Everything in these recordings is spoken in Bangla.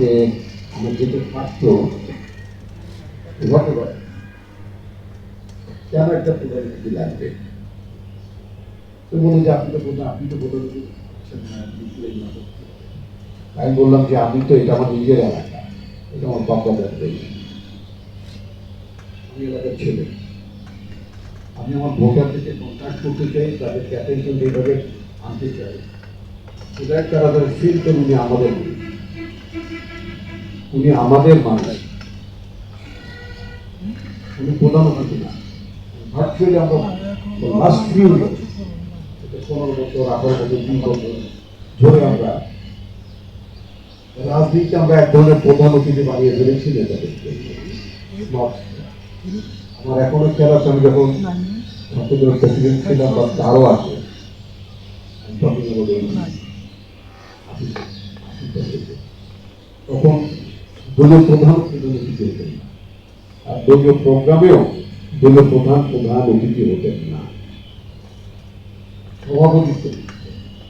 আমাকে আমার যেতে পারতো কেন একটা লাগবে। তো যে, আপনি তো আপনি তো করছেন। আমি বললাম যে আমি তো এটা আমার নিজের এলাকা। এটা আমার বাবা দেশ আমি এলাকার ছেলে। আমি আমার কন্ট্যাক্ট করতে চাই এইভাবে আনতে চাই। এটা একটা তাদের ফিল করে উনি আমাদের। উনি আমাদের মানুষ। উনি প্রধান না ভার্চুয়ালি আমরা লাস্ট ফিউ পনেরো বছর, আঠারো বছর দুই বছর ধরে আমরা রাজনীতিতে আমরা এক ধরনের প্রধান বানিয়ে ফেলেছি আমার এখনও খেয়াল আছে, আমি যখন প্রেসিডেন্ট ছিলাম বা তারও আছে। তখন দলীয় প্রধান অতিথি হতেন আর দলীয় প্রোগ্রামেও দলীয় প্রধান প্রধান অতিথি হতেন না। সভাপতিত্ব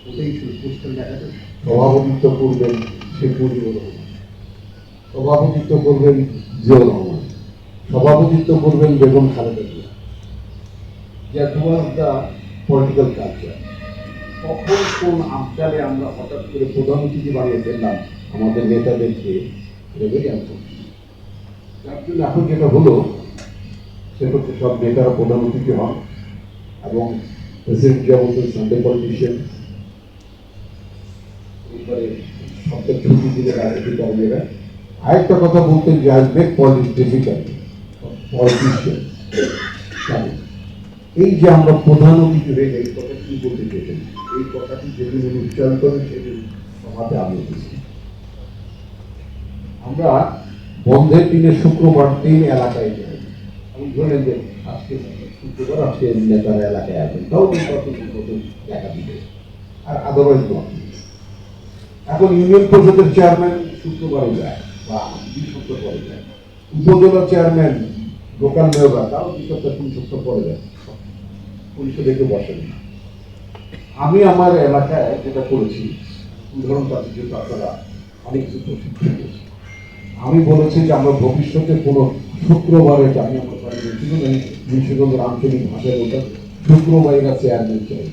ওটাই ছিল দেখা যায়। সভাপতিত্ব করবেন শেখ মুজিবুর রহমান সভাপতিত্ব করবেন জিয়াউর রহমান। সভাপতিত্ব করবেন Begum Khaleda Zia. The political culture কখন কোন আমকালে আমরা হঠাৎ করে প্রধান অতিথি বানিয়ে ফেললাম আমাদের নেতাদেরকে? এখন যেটা হলো সেটা হচ্ছে সব নেতারা প্রধান অতিথি হন এবং প্রেসিডেন্ট জিয়া বলতেন সানডে পলিটিশিয়ান আরেকটা কথা বলতেন যে আজ ডিফিকাল্ট এই যে আমরা প্রধান অতিথি হয়ে যাই, কথা কি বলতে চেয়েছেন এই কথাটি যেদিন উচ্চারণ করেন সেদিন সভাতে আমি আমরা বন্ধের দিনে শুক্রবার দিন এলাকায় যাই। আমি ধরেন যে, আজকে শুক্রবার, আজকে নেতারা এলাকায় আছেন তাও দেখা দিবে। আর আদারওয়াইজ নয়। এখন ইউনিয়ন পরিষদের চেয়ারম্যান শুক্রবারে যায়, বা দুই সপ্তাহ পরে যায়। উপজেলা চেয়ারম্যান লোকাল মেয়ররা তাও দুই সপ্তাহ, তিন সপ্তাহ পরে যায়। পরিষদে কেউ বসেন না। আমি আমার এলাকায় যেটা করেছি, উদাহরণ পাচ্ছি যেহেতু আপনারা অনেক কিছু প্রশিক্ষণ করেছি আমি বলেছি যে আমরা ভবিষ্যতে কোনো শুক্রবারে আমি আমার মুন্সিগঞ্জের আঞ্চলিক ভাষায় বলতাম শুক্রবারেরা চেয়ারম্যান চাই।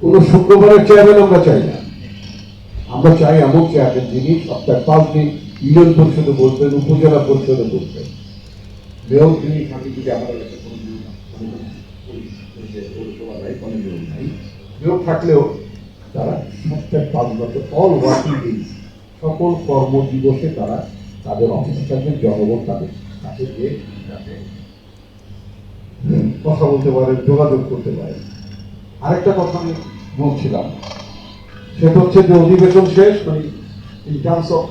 কোন শুক্রবারের চেয়ারম্যান আমরা চাই না। আমরা চাই এমন চেয়ারম্যান যিনি সপ্তাহে পাঁচ দিন ইউনিয়ন পরিষদে বলবেন উপজেলা পরিষদে বলবেন মেয়র তিনি থাকি যদি আমার কাছে পৌরসভা নাই কোনো নিয়ম নাই। মেয়র থাকলেও তারা সপ্তাহে পাঁচ বছর অল ওয়ার্কিং ডেজ সকল কর্মদিবসে তারা তাদের অফিসে থাকবেন জনগণ তাদের কাছে গিয়ে যাতে কথা বলতে পারে, যোগাযোগ করতে পারে। আরেকটা কথা আমি বলছিলাম। সেটা হচ্ছে যে অধিবেশন শেষ মানে ইন টার্মস অফ